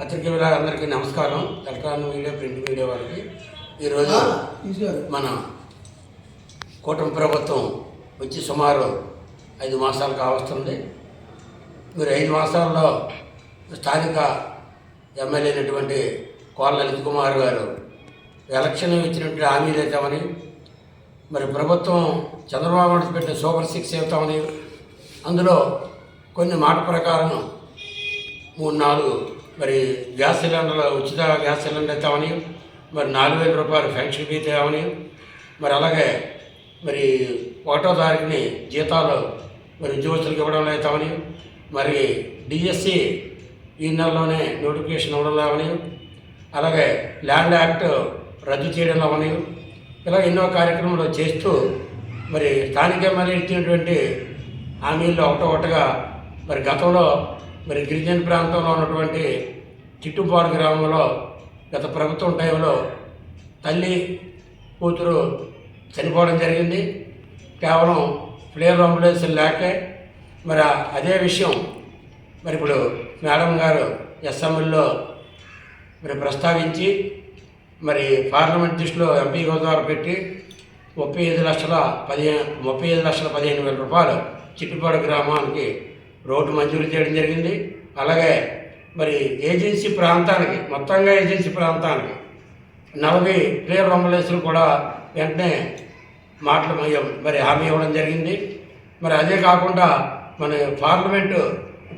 అందరికీ నమస్కారం. Electronic media print media వారికి. ఈరోజు మన కూటమి ప్రభుత్వం వచ్చి సుమారు ఐదు మాసాలు కావస్తుంది. మీరు ఐదు మాసాల్లో స్థానిక ఎమ్మెల్యే అయినటువంటి కోళ్ళ లలిత్ కుమార్ గారు ఎలక్షన్ ఇచ్చినటువంటి హామీలు ఇద్దామని మరి ప్రభుత్వం చంద్రబాబు నాయుడు పెట్టిన సూపర్ సిక్స్ ఇస్తామని అందులో కొన్ని మాట ప్రకారం మూడు నాలుగు మరి గ్యాస్ సిలిండర్లు ఉచిత గ్యాస్ సిలిండర్ ఇస్తామని మరి నాలుగు వేల రూపాయలు ఫెన్షన్ ఫీ తేవని మరి అలాగే మరి ఒకటో తారీఖుని జీతాలు మరి ఉద్యోగస్తులకు ఇవ్వడం అవుతామని మరి డిఎస్సి ఈ నెలలోనే నోటిఫికేషన్ ఇవ్వడం లేవని అలాగే ల్యాండ్ యాక్ట్ రద్దు చేయడం లేవని ఇలా ఎన్నో కార్యక్రమాలు చేస్తూ మరి స్థానిక ఎమ్మెల్యే ఇచ్చినటువంటి హామీల్లో ఒకటో ఒకటిగా మరి గతంలో మరి గిరిజన ప్రాంతంలో ఉన్నటువంటి చిట్టుపాడు గ్రామంలో గత ప్రభుత్వం టైంలో తల్లి కూతురు చనిపోవడం జరిగింది. కేవలం ఫ్లేర్ అంబులెన్స్ లేకే మరి అదే విషయం మరి ఇప్పుడు మేడం గారు ఎస్ఎంఎల్లో మరి ప్రస్తావించి మరి పార్లమెంట్ దృష్టిలో ఎంపీ గోదావరి పెట్టి ముప్పై ఐదు లక్షల పదిహేను ముప్పై ఐదు లక్షల పదిహేను వేల రూపాయలు చిట్టుపాడు గ్రామానికి రోడ్డు మంజూరు చేయడం జరిగింది. అలాగే మరి ఏజెన్సీ ప్రాంతానికి మొత్తంగా ఏజెన్సీ ప్రాంతానికి నలభై ప్లేయర్ అంబులెన్స్లు కూడా వెంటనే మాటలు మరి హామీ ఇవ్వడం జరిగింది. మరి అదే కాకుండా మన పార్లమెంటు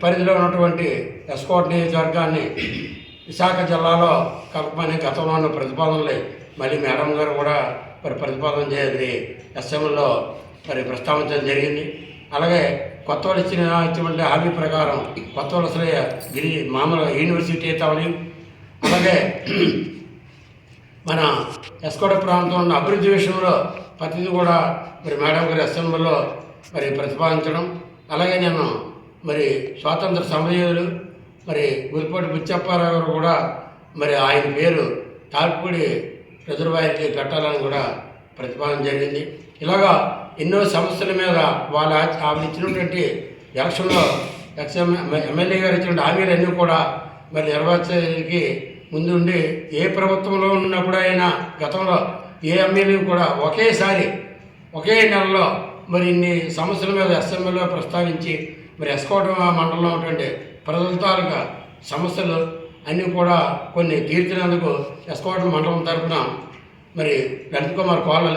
పరిధిలో ఉన్నటువంటి ఎస్కోట్ నియోజకవర్గాన్ని విశాఖ జిల్లాలో కలపమని గతంలో ఉన్న ప్రతిపాదనలు. మళ్ళీ మేడం గారు కూడా మరి ప్రతిపాదన చేయాలి ఎస్ఎంలో మరి ప్రస్తావించడం జరిగింది. అలాగే కొత్త వాళ్ళు ఇచ్చిన ఇచ్చినటువంటి హామీ ప్రకారం కొత్త వలసలే గిరి మామూలు యూనివర్సిటీ అవుతామని అలాగే మన ఎస్కోట ప్రాంతంలో ఉన్న అభివృద్ధి విషయంలో ప్రతిదీ కూడా మరి మేడం గారి అసెంబ్లీలో మరి ప్రతిపాదించడం. అలాగే నేను మరి స్వాతంత్ర సమరయోధులు మరి గురిపాటి బుచ్చప్పారావు గారు కూడా మరి ఆయన పేరు తాల్పూడి రిజర్వాయర్కి కట్టాలని కూడా ప్రతిపాదన జరిగింది. ఇలాగా ఎన్నో సమస్యల మీద వాళ్ళ ఆవిడ ఇచ్చినటువంటి ఎలక్షన్లో ఎక్స్ ఎమ్మెల్యే గారు ఇచ్చిన హామీలన్నీ కూడా మరి నెరవేర్చడానికి ముందుండి ఏ ప్రభుత్వంలో ఉన్నప్పుడు అయినా గతంలో ఏ ఎమ్మెల్యే కూడా ఒకేసారి ఒకే నెలలో మరి ఇన్ని సమస్యల మీద ఎస్ఎంఎల్లో ప్రస్తావించి మరి ఎస్కోట మండలంలో ఉన్నటువంటి ప్రజల తాలూకా సమస్యలు అన్నీ కూడా కొన్ని తీర్చినందుకు ఎస్కోట మండలం తరఫున మరి లలిత్ కుమార్ కోళ్ళ